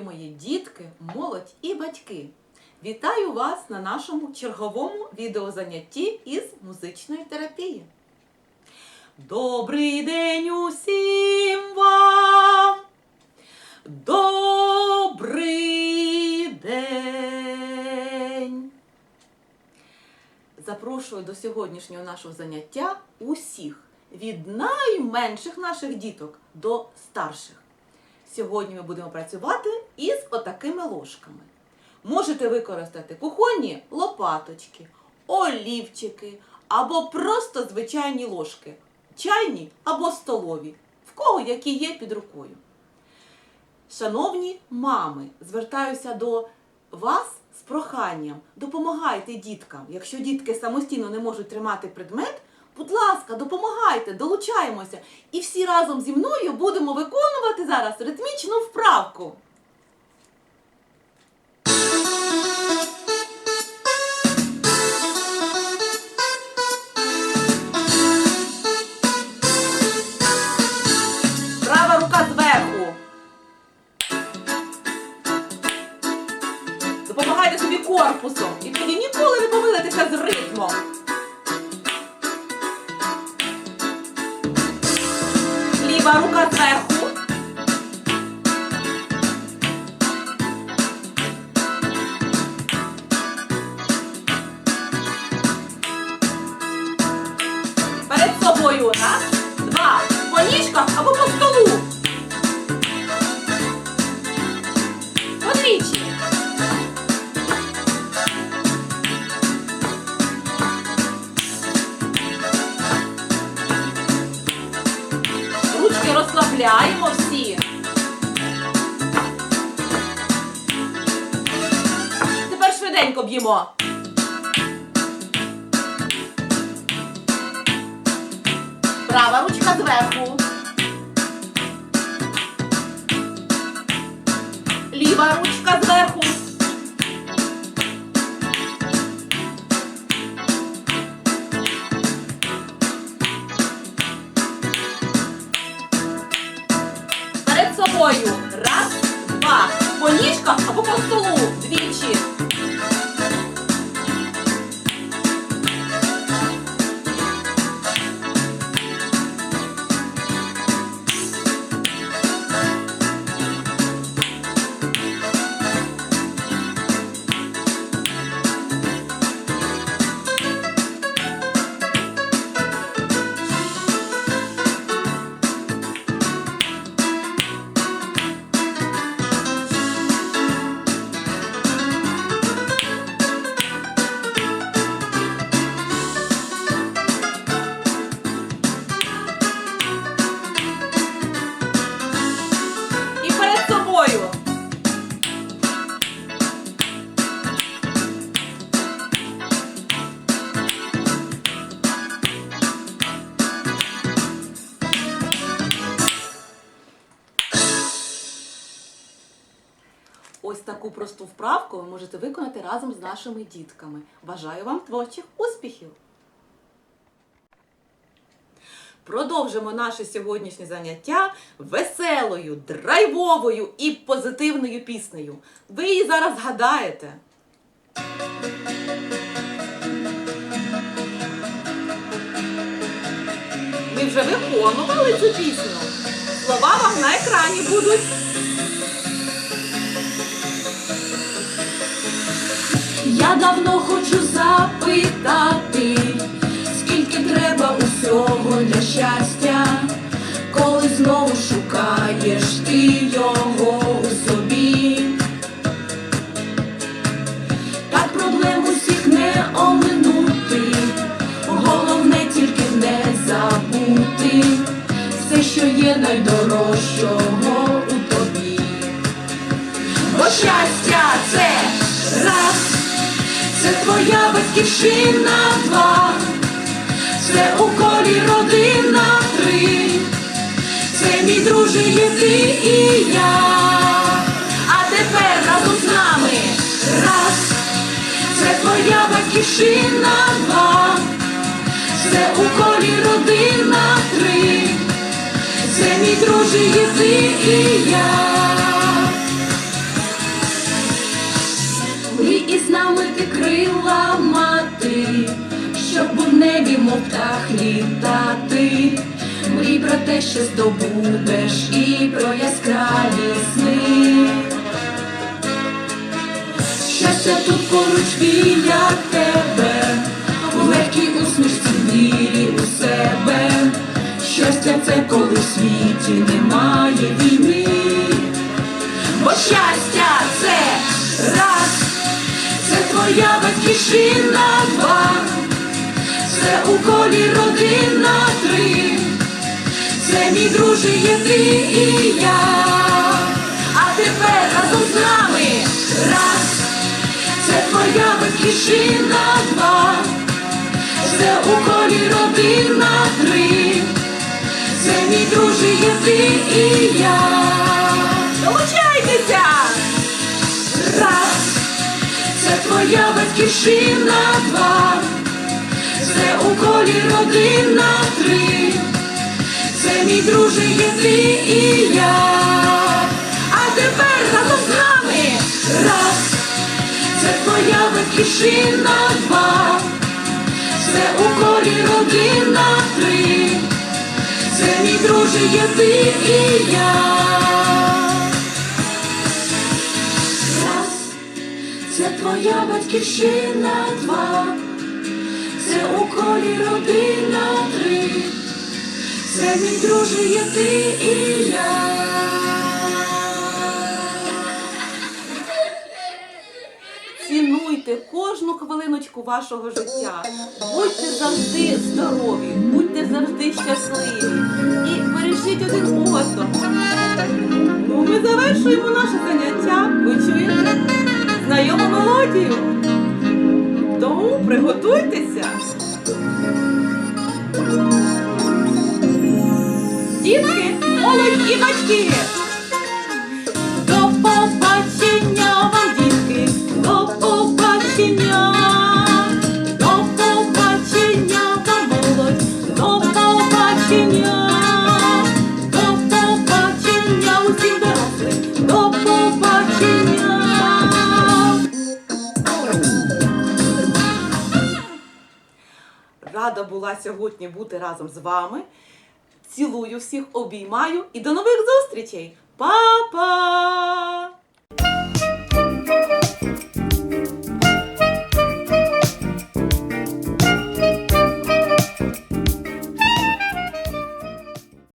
мої дітки, молодь і батьки! Вітаю вас на нашому черговому відеозанятті із музичної терапії. Добрий день усім вам! Добрий день! Запрошую до сьогоднішнього нашого заняття усіх від найменших наших діток до старших. Сьогодні ми будемо працювати із отакими ложками. Можете використати кухонні лопаточки, олівчики або просто звичайні ложки, чайні або столові, в кого які є під рукою. Шановні мами, звертаюся до вас з проханням. Допомагайте діткам. Якщо дітки самостійно не можуть тримати предмет, будь ласка, допомагайте, долучаємося. І всі разом зі мною будемо виконувати зараз ритмічну вправку. Ліва рука зверху. Перед собою. Раз, два. По ніжках або по столу. Ручки розслабляємо всі. Тепер швиденько б'ємо. Права ручка зверху. Ліва ручка зверху. По ніжках або по столу. Ось таку просту вправку ви можете виконати разом з нашими дітками. Бажаю вам творчих успіхів! Продовжимо наше сьогоднішнє заняття веселою, драйвовою і позитивною піснею. Ви її зараз згадаєте. Ми вже виконували цю пісню. Слова вам на екрані будуть. Я давно хочу запитати, скільки треба усього для щастя, коли знову шукаєш ти його у собі. Твоя батьківщина два, це у колі родина три, це мій друже є ти і я. А тепер разом з нами раз, це твоя батьківщина два, це у колі родина три, це мій друже є ти і я. І з нами ти крила мати, щоб у небі, мов птах літати. Мрій про те, що здобудеш, і про яскраві сни. Щастя тут поруч біля тебе, у легкій усмішці вірі у себе. Щастя це коли в світі немає війни. Твоя батьківщина два, це у колі родина три, це мій друже є ти і я. А тепер разом з нами раз, це твоя батьківщина два, це у колі родина три, це мій друже є ти і я. Долучайтеся! Твоя батьківщина два, це у колі родина три, це мій друже є ти і я. А тепер разом з нами раз, це твоя батьківщина два, це у колі родина три, це мій друже є ти і я. Це твоя батьківщина два, це у колі родина три, це мій друже є ти і я. Цінуйте кожну хвилиночку вашого життя. Будьте завжди здорові, будьте завжди щасливі і бережіть один одного. Ну, ми завершуємо наше заняття. Мелодію. Тому приготуйтеся. Дітки, молодь і батьки. рада була сьогодні бути разом з вами. Цілую всіх, обіймаю і до нових зустрічей! Па-па!